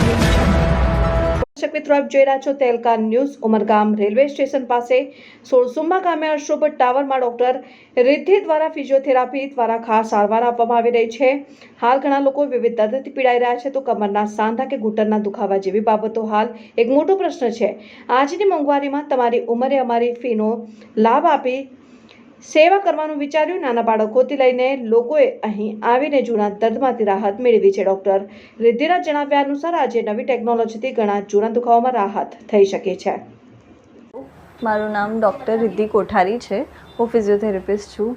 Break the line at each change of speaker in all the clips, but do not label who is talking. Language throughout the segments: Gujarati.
દર્શક મિત્રો, આપ જોઈ રહ્યા છો તેલકા ન્યૂઝ, ઉમરગામ રેલવે સ્ટેશન પાસે. સોળસુંબા ગામે અશુભ ટાવરમાં ડોક્ટર રિદ્ધિ દ્વારા ફિઝિયોથેરાપી દ્વારા ખાસ સારવાર આપવામાં આવી રહી છે. હાલ ઘણા લોકો વિવિધ દર્દથી પીડાઈ રહ્યા છે તો કમરના સાંધા કે ઘૂંટણના દુખાવા જેવી બાબતો હાલ એક મોટો પ્રશ્ન છે. આજની મોંઘવારીમાં તમારી ઉંમરે અમારી ફીનો લાભ આપી સેવા કરવાનું વિચાર્યું નાના બાળકોથી લઈને લોકોએ અહીં આવીને જૂના દર્દમાંથી રાહત મેળવી છે ડોક્ટર. રિદ્ધિના જણાવ્યા અનુસાર આજે નવી ટેકનોલોજીથી ઘણા જૂના દુખાવામાં રાહત થઈ શકે છે.
મારું નામ ડૉક્ટર રિદ્ધિ કોઠારી છે. હું ફિઝિયોથેરાપિસ્ટ છું.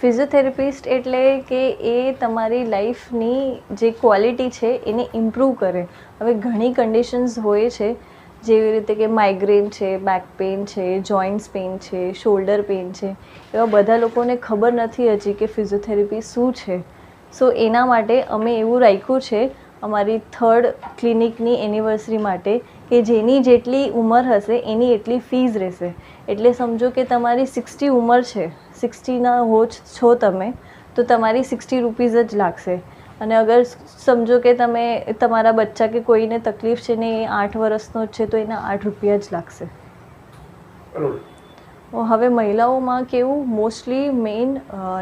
ફિઝિયોથેરાપિસ્ટ એટલે કે એ તમારી લાઈફની જે ક્વોલિટી છે એને ઇમ્પ્રૂવ કરે. હવે ઘણી કન્ડિશન્સ હોય છે જેવી રીતે કે માઇગ્રેન છે બેક પેઇન છે જોઇન્ટ્સ પેઇન છે શોલ્ડર પેઇન છે, એવા બધા લોકોને ખબર નથી હજી કે ફિઝિયોથેરાપી શું છે. સો એના માટે અમે એવું રાખ્યું છે, અમારી થર્ડ ક્લિનિકની એનિવર્સરી માટે, કે જેની જેટલી ઉંમર હશે, એની એટલી ફીઝ રહેશે. એટલે સમજો કે તમારી સિક્સટી ઉંમર છે સિક્સટીના હો છો તમે, તો તમારી સિક્સટી રૂપીઝ જ લાગશે. અને અગર સમજો કે તમે તમારા બચ્ચા કે કોઈને તકલીફ છે ને એ આઠ વર્ષનો જ છે, તો એના આઠ રૂપિયા જ લાગશે. હવે મહિલાઓમાં કેવું મોસ્ટલી મેઇન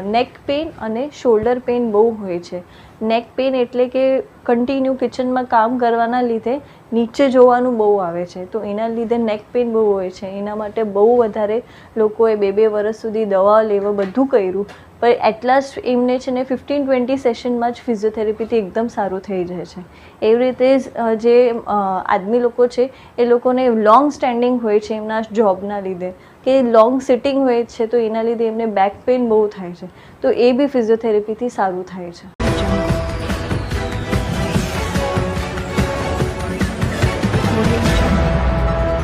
નેક પેઇન અને શોલ્ડર પેઇન બહુ હોય છે. નેક પેઇન એટલે કે કન્ટિન્યુ કિચનમાં કામ કરવાના લીધે નીચે જોવાનું બહુ આવે છે. તો એના લીધે નેક પેઇન બહુ હોય છે. એના માટે બહુ વધારે લોકોએ બે બે વર્ષ સુધી દવા લેવા બધું કર્યું. પણ એટલા જ એમને છે ને ફિફ્ટીન ટ્વેન્ટી સેશનમાં જ ફિઝિયોથેરાપીથી એકદમ સારું થઈ જાય છે. એવી રીતે જે આદમી લોકો છે, એ લોકોને લોંગ સ્ટેન્ડિંગ હોય છે એમના જોબના લીધે. કે લોંગ સિટિંગ હોય છે, તો એના લીધે એમને બેક પેઇન બહુ થાય છે. તો એ બી ફિઝિયોથેરાપીથી સારું થાય છે.